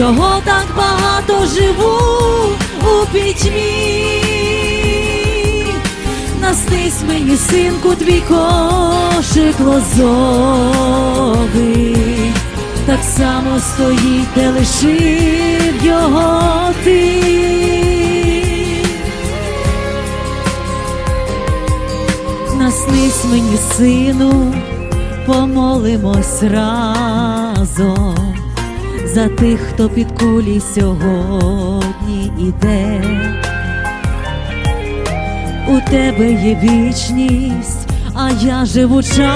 Його так багато живу у пітьмі. Наснись мені, синку, твій кошик лозовий, так само стоїть, де лишив його ти. Наснись мені, сину, помолимось разом за тих, хто під кулі сьогодні іде. У тебе є вічність, а я живу часом,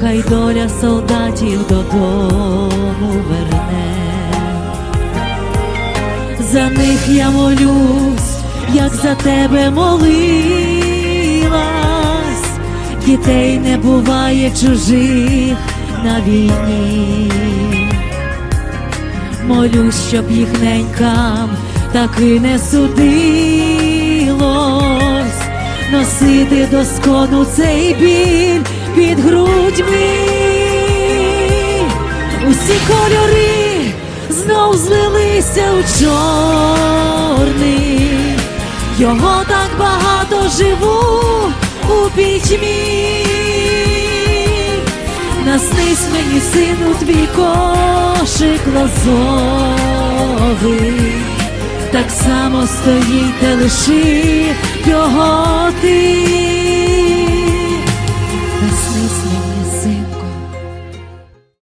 хай доля солдатів додому верне. За них я молюсь, як за тебе молилась, дітей не буває чужих на війні. Молюсь, щоб їх ненькам таки не судилось носити до скону цей біль під грудьми. Усі кольори знов злилися у чорний, його так багато живу у пітьмі. Наснись мені, сину, твій кошик лозовий, так само стоїть, та лиши його ти.